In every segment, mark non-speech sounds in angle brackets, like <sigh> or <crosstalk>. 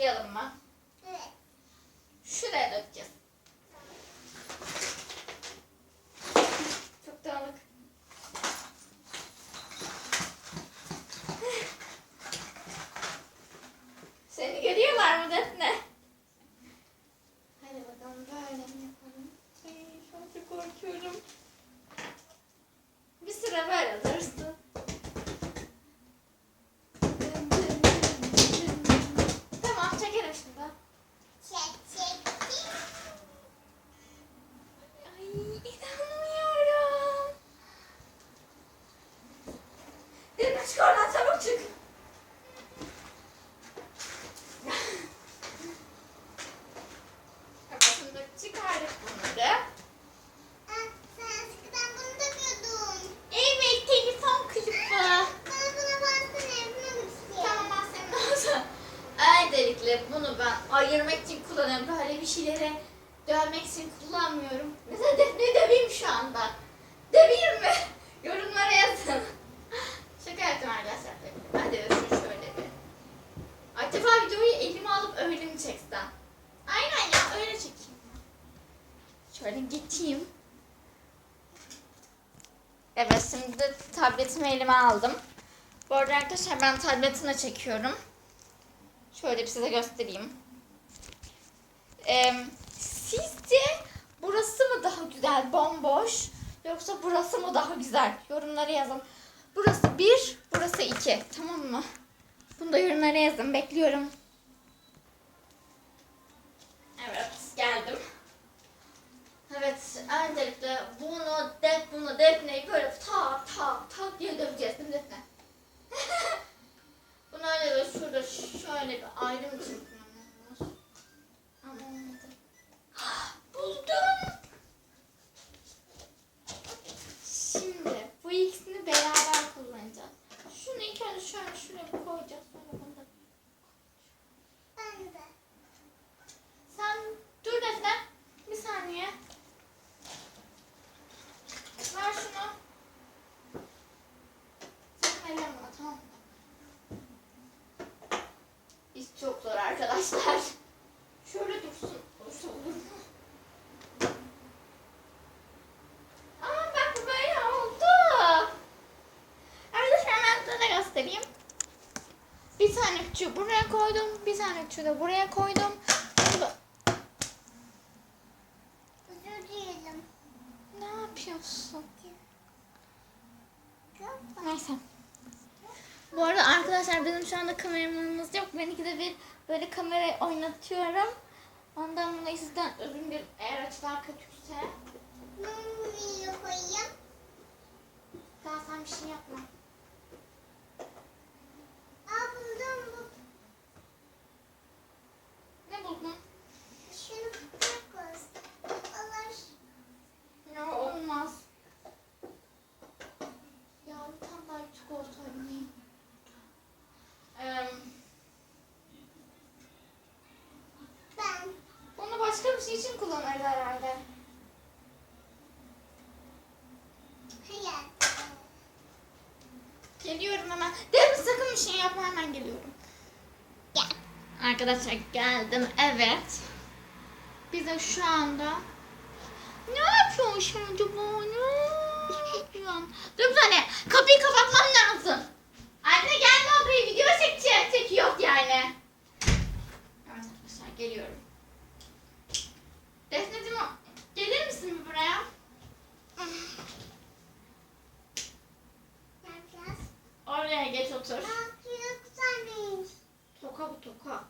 başlayalım mı? Evet. Şuraya dökeceğiz. Çok dağınık. Seni görüyorlar mı Defne? Hadi bakalım böyle mi yapalım? Ay, şu an çok korkuyorum. Bir süre böyle dursun. Tamam çekelim şimdi. Çek çek. Ay inanmıyorum. Defne çık oradan çabuk çık. Kafasını çıkardık bunları. Aa, sen eskiden bunu takıyordun. Evet telefon kılıfı. Bana buna baksana. Buna mı istiyor? Tamam ben senin olsun. Öncelikle bunu ben ayırmak için kullanıyorum. Böyle bir şeylere dövmek için kullanmıyorum. Mesela Defne'yi döveyim şu anda. Döveyim mi? Yorumlara yazın. Şaka yaptım arkadaşlar. Ben de şunu şöyle bir. Acaba videoyu elime alıp öyle mi çeksem? Aynen ya öyle çekeyim. Şöyle geçeyim. Evet şimdi de tabletimi elime aldım. Bu arada arkadaşlar ben tabletine çekiyorum. Şöyle bir size göstereyim. Ee, sizce burası mı daha güzel bomboş yoksa burası mı daha güzel? Yorumlara yazın. Burası bir, burası iki. Tamam mı? Bunu da yorumlara yazın. Bekliyorum. Evet öncelikle bunu, def, bunu, defneyi böyle tak tak tak diye döveceğiz değil mi defne? <laughs> Bunu öyle böyle şurada şöyle bir ayrım için kullanıyoruz. Ama olmadı. Buldum. Şimdi bu ikisini beraber kullanacağız. Şunu ilk önce şöyle şuraya koyacağız. Sonra bunu da. Ben de. Sen dur Defne. Bir saniye. Ver şunu. Sen elden bana tamam mı? İş çok zor arkadaşlar. Şöyle dursun. Olursa olur mu? Aa bak bu böyle oldu. Arkadaşlar hemen size de göstereyim. Bir tane küçüğü buraya koydum. Bir tane küçüğü de buraya koydum. Bunu da- Özür dilerim. Ne yapıyorsun? Neyse. Bu arada arkadaşlar bizim şu anda kameramanımız yok. Ben ikide bir böyle kamera oynatıyorum. Ondan dolayı sizden özür dilerim eğer açılar kötüyse. Mumya koyayım. Daha sen bir şey yapma. Aa buldum bu. Ne buldun? Şunu bırak olsun. Olur. Ya olmaz. Ya bir tane daha küçük olsaydı neyim? Ee, Ben. bunu başka bir şey için kullanırız herhalde. Hayır. Geliyorum hemen. Devre sakın bir şey yapma hemen geliyorum. Arkadaşlar geldim evet. Bize şu anda ne yapıyorsun acaba? Ne yapıyorsun? Dur bir saniye. Kapıyı kapatmam lazım. Anne gelme odaya video çekeceğiz. Çekiyor yani. Arkadaşlar geliyorum. Defneciğim gelir misin buraya? Oraya geç otur. Güzelmiş. Toka bu toka.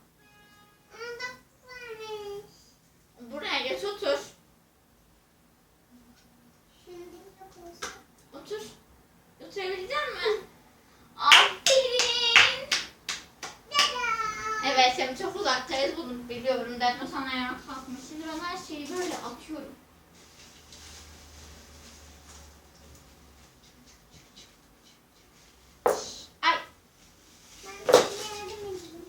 Buraya geç otur. Otur. Oturabilecek misin? Aferin. Evet şimdi çok uzaktayız bunu biliyorum. Defne sana ayağa kalkmış. Şimdi ben her şeyi böyle atıyorum. Ay Ben sana yardım edeyim.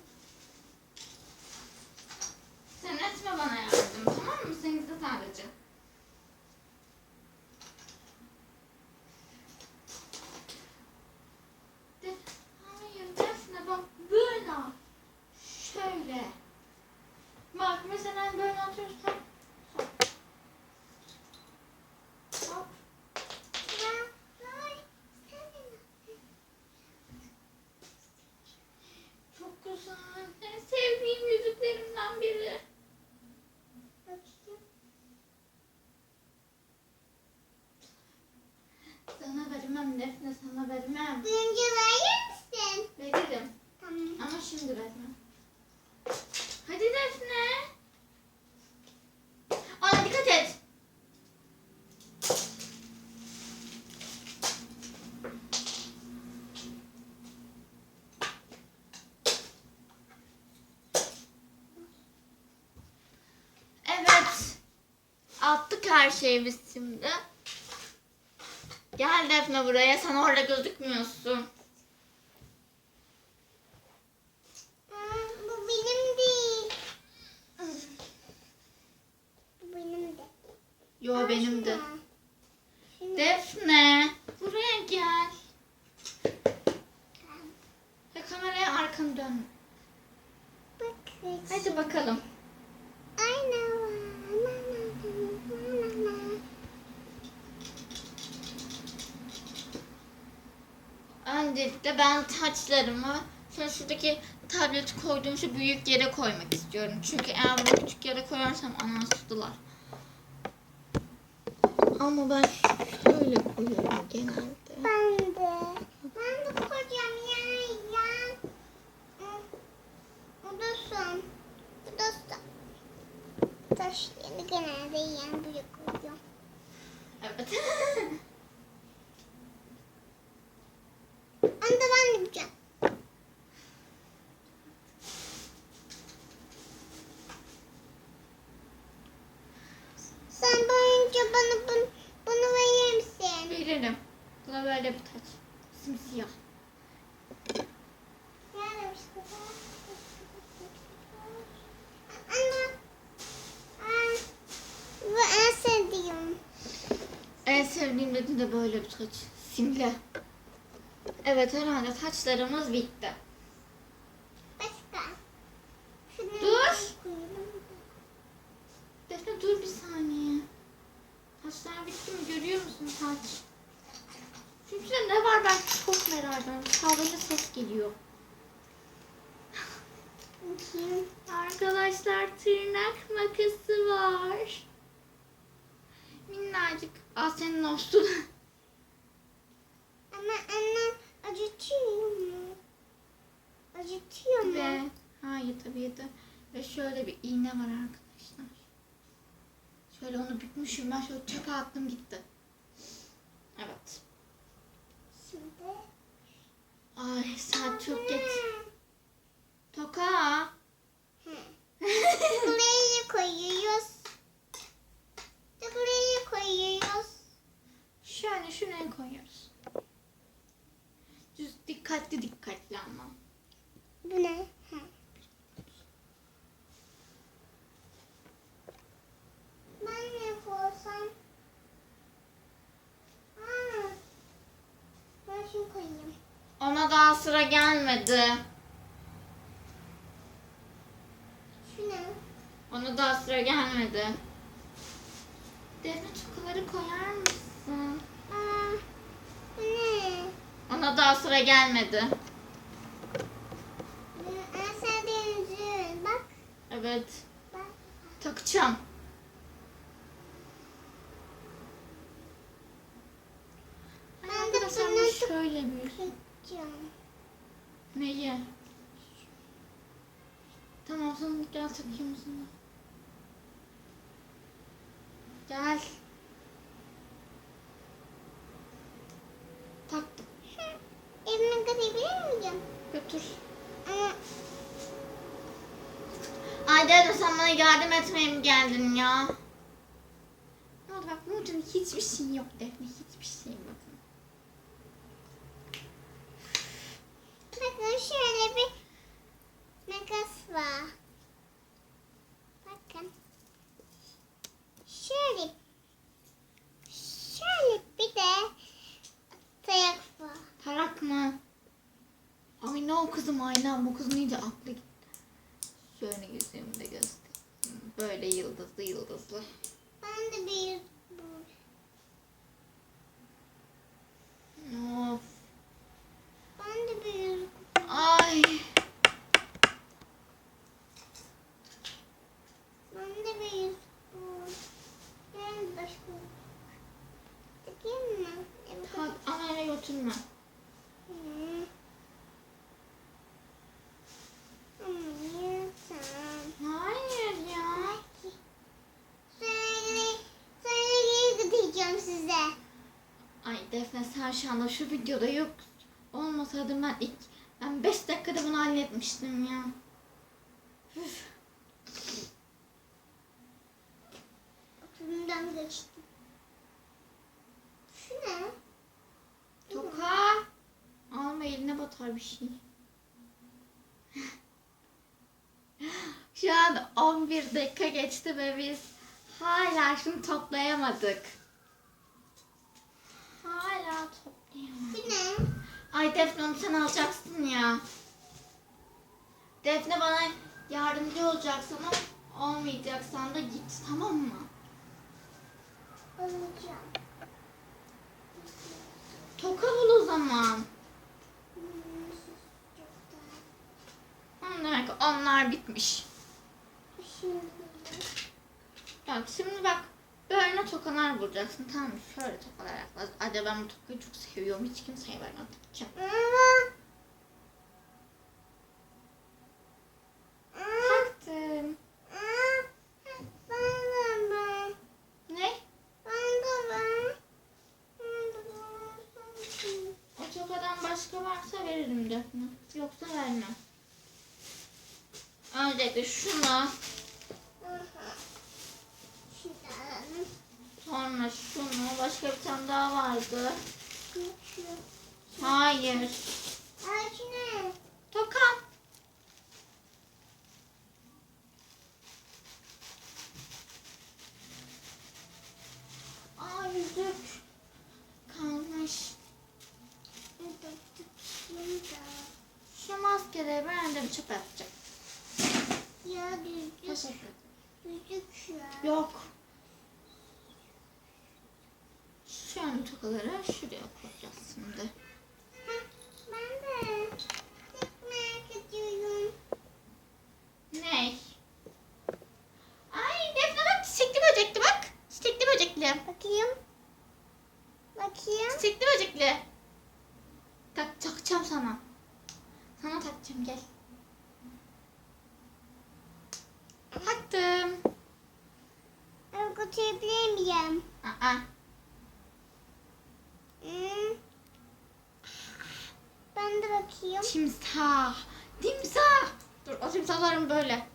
sen etme bana yardım tamam mı? Sen izle sadece. De, hayır Defne bak böyle. Şöyle. Bak mesela böyle atıyorsan. Hop. Hop. Ya, ay, sen de ne? Çok güzel. En sevdiğim yüzüklerimden biri. Bakayım. Sana vermem Defne sana vermem. Önce verir misin? Veririm. Tamam. Ama şimdi vermem. Hadi Defne. Ona dikkat et. Evet. Attık her şeyi biz şimdi. Gel Defne buraya. Sen orada gözükmüyorsun. Bu benim değil. Bu benim de. Yo benim de. Defne, buraya gel. Ya kameraya arkanı dön. Hadi bakalım. Öncelikle ben taçlarımı şöyle şuradaki tableti koyduğum şu büyük yere koymak istiyorum. Çünkü eğer bunu küçük yere koyarsam anastılar. Ama ben şöyle koyuyorum genelde. Ben de. Ben de koyacağım ya. ya. Hmm. Bu da son. Bu da son. Taşları genelde yiyen buraya koyuyorum. Evet. Onu da ben de yapacağım. Sen boyunca bana bunu, bunu verir misin? Veririm. Buna böyle bir taç. Simsiyah. Nerede işte bu? Anne. Aa, Bu en sevdiğim. En dediğim de böyle bir taç. Simli. Evet herhalde taçlarımız bitti. Başka. Şunu Dur. Defne dur bir saniye. Taçlar bitti mi? Görüyor musun taç? Çünkü ne var ben çok merak ediyorum. Sadece ses geliyor. Arkadaşlar tırnak makası var. Minnacık. Al senin olsun. <laughs> Ama anne acıtıyor mu? Acıtıyor mu? Ve hayır tabii de. Ve şöyle bir iğne var arkadaşlar. Şöyle onu bükmüşüm ben şöyle çöpe attım gitti. Evet. Şimdi. Ay saat çok geç. Toka. Hı. Buraya koyuyoruz. Buraya koyuyoruz. Şöyle şuraya koyuyoruz. Düz dikkatli dikkatli ama. Bu ne? Ben ne? Aa, ben şunu koyayım. Ona daha sıra gelmedi. Şu ne? Ona daha sıra gelmedi. Defne tokaları koyar mısın? Ne? Ona daha sıra gelmedi. En sevdiğim. Bak, Evet. bak. Takacağım. Ben de bunu şöyle bir. Neyi? Tamam sana gel takayım sana. Gel. Taktım. Evime götürebilir miyim? Götür. Ama Ay Defne sen bana yardım etmeye mi geldin ya? Ne oldu bak burada hiçbir şey yok Defne hiçbir şey yok. Bakın şöyle bir makas var. Bakın. Şöyle. Şöyle bir de tayak var. Tarak mı? Kızım ayna. Bu kızın iyice aklı gitti. Şöyle yüzümü de göstereyim. Böyle yıldızlı yıldızlı. Ben de bir bu. Of. Ben de bir Ay. Ben de bir bu. Ben başka. Takayım mı? Evet. Hadi anayla götürme. Hı. Ama tamam. Hayır ya. Söyle, söyle gideceğim size. Defne sen şu anda şu videoda yok. Olmasaydım ben ilk ben 5 dakikada bunu halletmiştim ya. Üf. Aklımdan geçti. Şu ne? Toka. Alma eline batar bir şey. Şu an 11 dakika geçti ve biz hala şunu toplayamadık. Hala toplayamadık. Bu ne? Ay Defne onu sen alacaksın ya. Defne bana yardımcı olacaksın ama olmayacaksan da git tamam mı? Alacağım. Toka bul o zaman. Hmm, Demek onlar bitmiş. Şimdi Bak şimdi bak böyle tokalar bulacaksın tamam mı? Şöyle tokalar yaklaş. Acaba ben bu tokayı çok seviyorum. Hiç kimseye vermem. takacağım. Hayır. Takacağım sana. Sana takacağım gel. Taktım. Ben götürebilir miyim? Aa. Hmm. Ben de bakayım. Timsah. Timsah. Dur o timsahlarım böyle.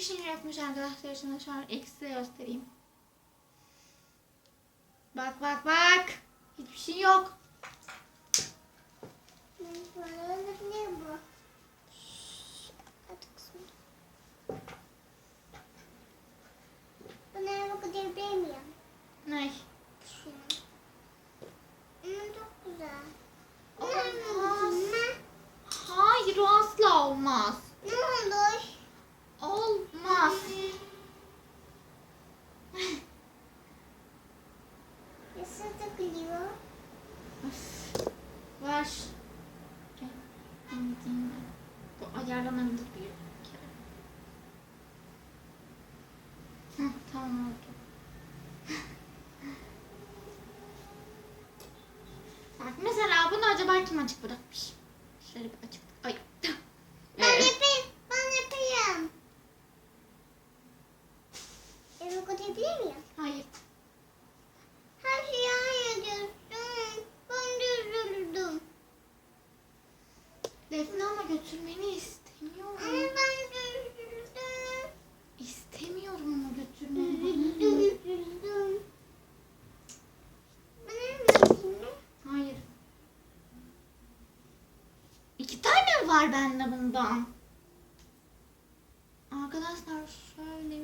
Hiçbir şey yokmuş arkadaşlar. Sana şu an eksi göstereyim. Bak bak bak. Hiçbir şey yok. Ne bu? Bunlara bakabilir miyim? Ne? Hmm, çok güzel. Olmaz. Hayır o asla olmaz. Ne olur? Olmaz. Nasıl takılıyor? Var. Bu ayarlanabilir bir kere. Tamam oldu. Bak mesela bunu acaba kim açık bırakmış? Şöyle bir açık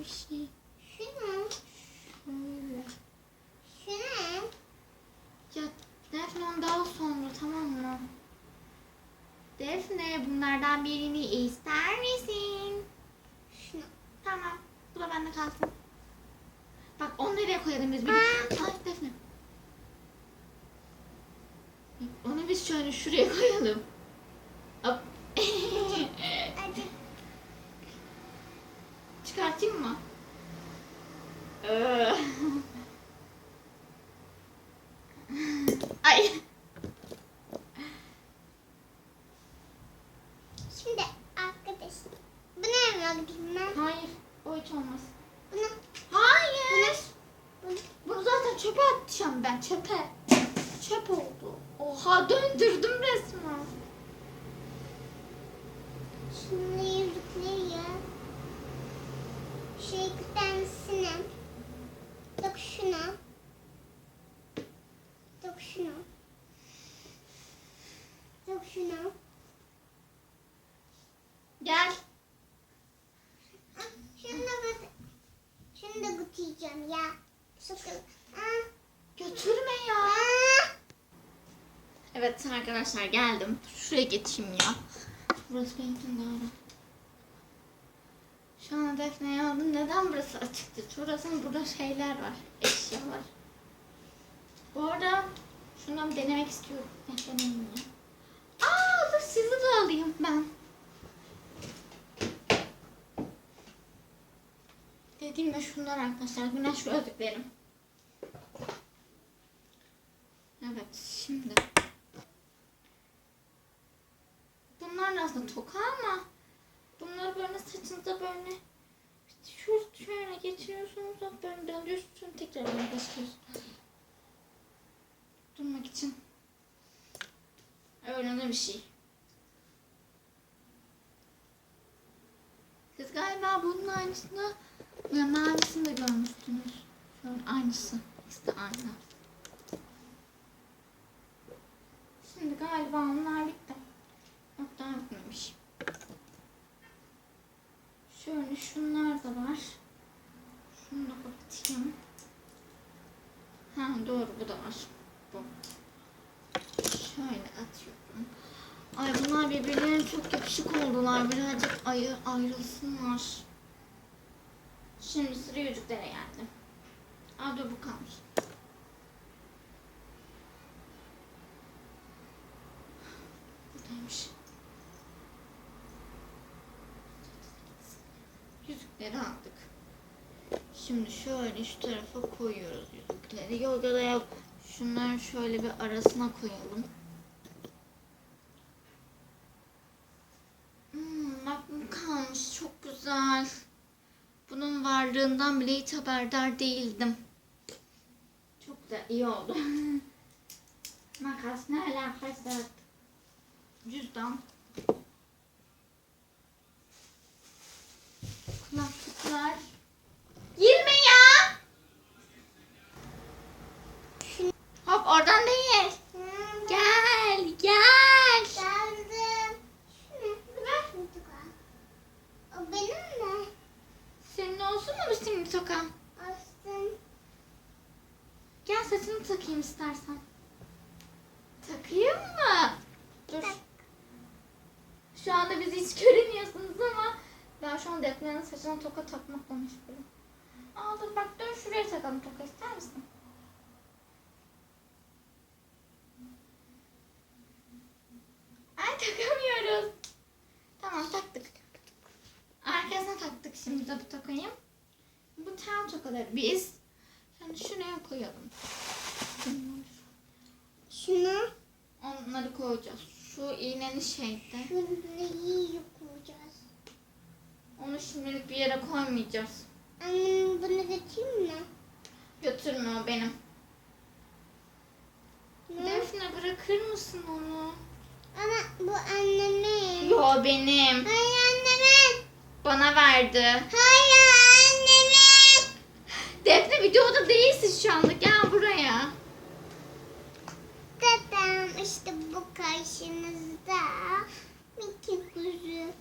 şey. Şunu, Şöyle. şunu. Ya Defne daha sonra tamam mı? Defne bunlardan birini ister misin? Şunu. Tamam. Bu da bende kalsın. Bak onu nereye koyalım biz? Bir... Aa. Ay Defne. Onu biz şöyle şuraya koyalım. Hop. Hadi. Çıkartayım mı? Ee. Ay. Şimdi arkadaş. Bunu eve gideyim ben. Hayır. O hiç olmaz. Bunu, Hayır. bunu. Bunu zaten çöpe atacağım ben. Çöpe. Çöp oldu. Oha döndürdüm resmen. Şimdi yüzükleri ya. Şey bir tanesini. Dök şunu. Dök şunu. Dök şunu. Gel. Ah, Şunu da bak. Şunu da götüreceğim ya. Sakın. Götürme ya. Evet arkadaşlar geldim. Şuraya geçeyim ya. Burası benim için daha rahat. Şu an Defne'yi aldım. Neden burası açıktı? Şurasında burada şeyler var. Eşya var. Bu arada şundan denemek istiyorum. Eh, deneyeyim ya. Aa dur sizi de alayım ben. Dediğim de şunlar arkadaşlar. Güneş gözlüklerim. Evet şimdi. Bunlar aslında toka ama bunları böyle saçınıza böyle şu şöyle geçiriyorsunuz da böyle döndürüyorsunuz tekrar böyle geçiriyorsunuz. Durmak için. De bir şey. Siz galiba bunun aynısını ya mavisini de görmüştünüz. Şöyle aynısı. İşte aynı. Şimdi galiba onlar bitti. Yok daha bitmemiş. Şöyle şunlar da var. Şunu da kapatayım. Ha doğru bu da var. Bu. Şöyle atıyorum. Ay bunlar birbirlerine çok yakışık oldular. Ayı ayrılsınlar. Şimdi sıra yüzüklere geldi. Aa dur bu kalmış. Buradaymış. Yüzükleri aldık. Şimdi şöyle şu tarafa koyuyoruz yüzükleri. Yok ya da yok. Şunları şöyle bir arasına koyalım. Hmm, bak bu kalmış. Çok güzel. Bunun varlığından bile hiç haberdar değildim. Çok da iyi oldu. <laughs> Makas ne alakası var? Cüzdan. Kulaklıklar. Girme ya! Hop oradan değil. Hmm, Gel, gel. Geldim. Şunu ver. O benim mi? Mu bu şimdi tokan? Olsun. Gel saçını takayım istersen. Takayım mı? Dur. Tak. Şu anda bizi hiç göremiyorsunuz ama ben şu an Defne'nin saçına toka takmakla meşgulüm. Aa dur bak dön şuraya takalım toka ister misin? Ay takamıyoruz. Tamam taktık. Arkasına taktık şimdi de bu tokayı. Tokaları biz yani şuraya koyalım. Şunu. Onları koyacağız. Şu iğneni şeyde. Şunu iyi koyacağız. Onu şimdilik bir yere koymayacağız. Annem bunu götüreyim mi? Götürme o benim. Ne? Defne bırakır mısın onu? Ama bu annemin. Yo benim. Hayır annemin. Bana verdi. Hayır. Defne videoda değilsin şu anda. Gel buraya. Dedem işte bu karşınızda. Mickey kuzu.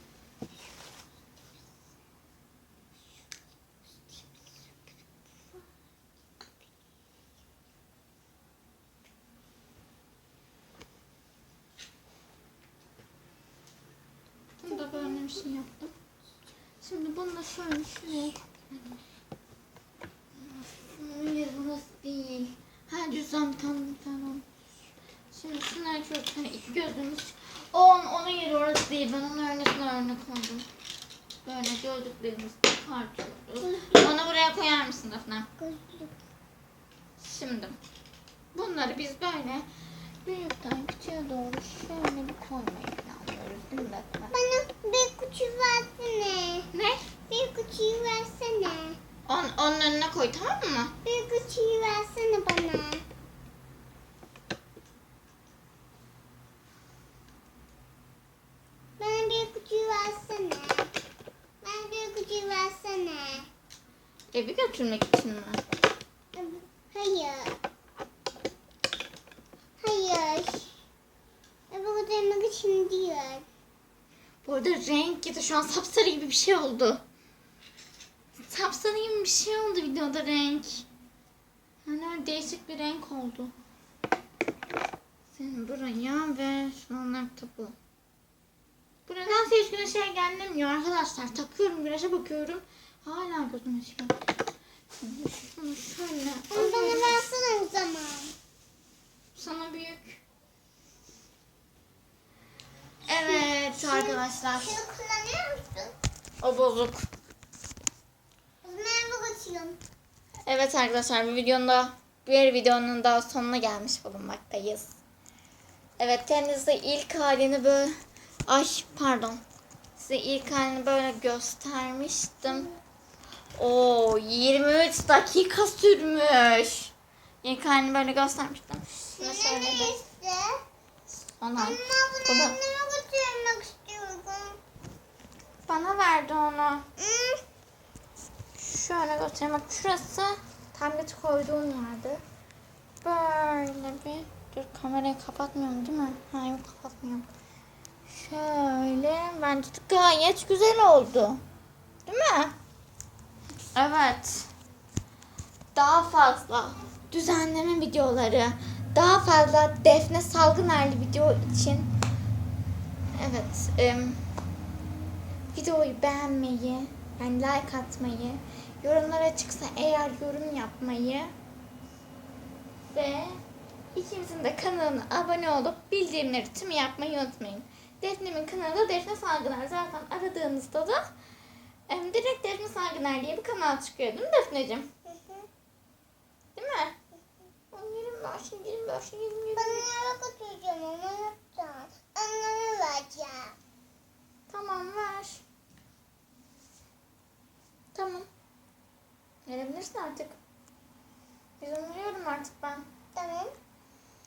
Bunu da böyle bir şey yaptım. Şimdi bunu da şöyle şuraya Hayır burası değil. Bir tane olmuş. Şimdi şunları çok hani iki gözümüz. O onun, yeri orası değil. Ben onun örnesine örnek koydum. Böyle gözlüklerimizi çıkartıyoruz. Onu buraya koyar mısın Defne? Şimdi bunları biz böyle büyükten küçüğe doğru şöyle bir koymayı planlıyoruz değil mi Defne? Bana bir kutu versene. Ne? Bir kutuyu versene. On, onun önüne koy tamam mı bir kutuyu versene. Bana bir kutuyu versene. Evi götürmek için mi? Hayır. Hayır. Bu kutuyu için değil. Bu arada renk ya da şu an sapsarı gibi bir şey oldu. Sapsarı gibi bir şey oldu videoda renk. Yani değişik bir renk oldu. Senin buraya ve şunun tabu. Bu nedense hiç güneşe engellemiyor arkadaşlar. Takıyorum güneşe bakıyorum. Hala gözüm açıyor. Şunu şöyle Onu bana versene o zaman. Sana büyük. Evet arkadaşlar. Şunu kullanıyor musun? O bozuk. Bu kutuyu. Evet arkadaşlar bir videonun da bir videonun daha sonuna gelmiş bulunmaktayız. Evet kendinize ilk halini böyle ay pardon size ilk halini böyle göstermiştim. O 23 dakika sürmüş. İlk halini böyle göstermiştim. Şunu şöyle Neresi? ona Ama bunu anneme götürmek istiyorum. bana verdi onu. Hı? Şöyle göstereyim bak şurası tablet koyduğum yerde. Böyle bir dur kamerayı kapatmıyorum değil mi? Ha yok kapatmıyorum. Şöyle bence gayet güzel oldu. Değil mi? Evet. Daha fazla düzenleme videoları, daha fazla Defne Salgınerli video için evet em, videoyu beğenmeyi, yani like atmayı, yorumlara çıksa eğer yorum yapmayı ve ikimizin de kanalına abone olup bildirimleri tüm yapmayı unutmayın. Defne'min kanalı Defne Salgıner. Zaten aradığınızda da direkt Defne Salgıner diye bir kanal çıkıyor değil mi Defne'cim? Hı hı. Değil mi? Yerim ben şimdi, yerim ben şimdi, yerim. Ben nereye götüreceğim ama yapacağım. Anneme vereceğim. Tamam ver. Tamam. Verebilirsin artık. İzin veriyorum artık ben. Tamam.